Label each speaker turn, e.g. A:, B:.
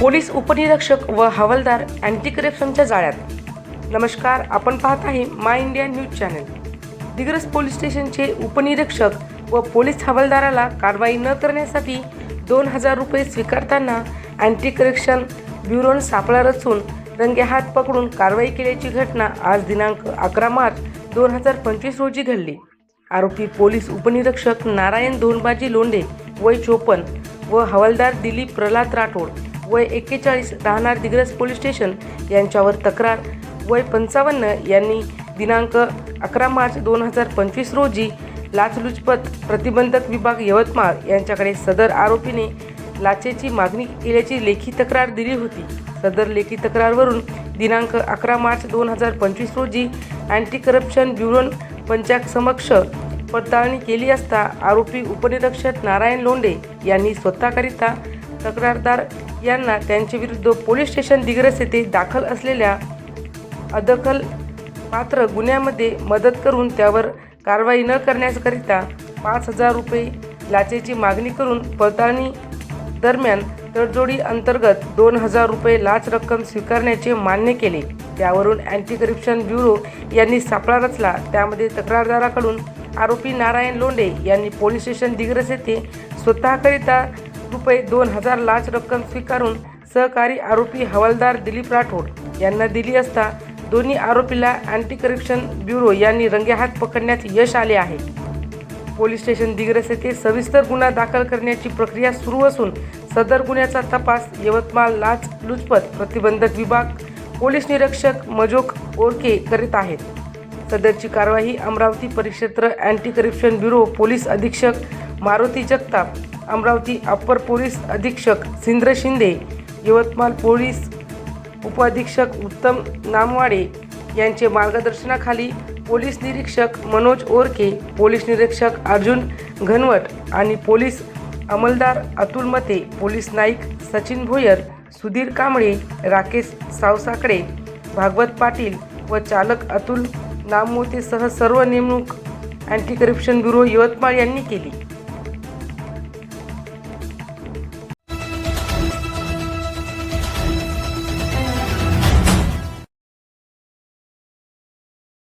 A: Police उपनिरीक्षक व हवालदार अँटी करप्शनच्या जाळ्यात. नमस्कार आपण पाहत आहे my India news channel Digras police स्टेशनचे उपनिरीक्षक व पोलीस हवालदाराला कारवाई न करण्यासाठी दोन हजार रुपये स्वीकारताना अँटी करप्शन ब्युरोन सापळा रचून रंगेहात पकडून कारवाई केल्याची घटना आज दिनांक अकरा मार्च दोन हजार पंचवीस रोजी घडली. आरोपी पोलीस उपनिरीक्षक नारायण दोनबाजी लोंढे वय चोपन्न व हवालदार दिलीप प्रल्हाद राठोड. वय एक्केचाळीस राहणार दिग्रस पोलीस स्टेशन यांच्यावर तक्रार. वय पंचावन्न यांनी दिनांक अकरा मार्च दोन हजार पंचवीस रोजी लाचलुचपत प्रतिबंधक विभाग यवतमाळ यांच्याकडे सदर आरोपीने लाचेची मागणी केल्याची लेखी तक्रार दिली होती. सदर लेखी तक्रारवरून दिनांक अकरा मार्च दोन हजार पंचवीस रोजी अँटी करप्शन ब्युरोन पंचायत समक्ष पडताळणी केली असता आरोपी उपनिरीक्षक नारायण लोंडे यांनी स्वतःकरिता तक्रारदार यांना त्यांच्याविरुद्ध पोलीस स्टेशन दिग्रस येथे दाखल असलेल्या अदखल पात्र गुन्ह्यामध्ये मदत करून त्यावर कारवाई न करण्याकरिता पाच हजार रुपये लाचेची मागणी करून पडताळणी दरम्यान तडजोडी अंतर्गत दोन हजार रुपये लाच रक्कम स्वीकारण्याचे मान्य केले. त्यावरून अँटी करप्शन ब्युरो यांनी सापळा रचला. त्यामध्ये तक्रारदाराकडून आरोपी नारायण लोंढे यांनी पोलीस स्टेशन दिग्रस येथे स्वतःकरिता रुपये दोन हजार लाच रक्कम स्वीकारून सहकारी आरोपी हवालदार दिलीप राठोड यांना दिली असता दोन्ही आरोपीला अँटी करप्शन ब्युरो यांनी रंगेहात पकडण्यात यश आले आहे. पोलीस स्टेशन दिग्रस येथे सविस्तर गुन्हा दाखल करण्याची प्रक्रिया सुरू असून सदर गुन्ह्याचा तपास यवतमाळ लाच लुचपत प्रतिबंधक विभाग पोलीस निरीक्षक मजोक ओरके करीत आहेत. सदरची कारवाई अमरावती परिक्षेत्र अँटी करप्शन ब्युरो पोलीस अधीक्षक मारुती जगताप अमरावती अप्पर पोलीस अधीक्षक सिंद्र शिंदे यवतमाळ पोलीस उपअधीक्षक उत्तम नामवाडे यांचे मार्गदर्शनाखाली पोलीस निरीक्षक मनोज ओरके पोलीस निरीक्षक अर्जुन घनवट आणि पोलीस अंमलदार अतुल मते पोलीस नाईक सचिन भोयर सुधीर कांबळे राकेश सावसाकडे भागवत पाटील व चालक अतुल नाममोतेसह सर्व नेमणूक अँटी करप्शन ब्युरो यवतमाळ यांनी केली.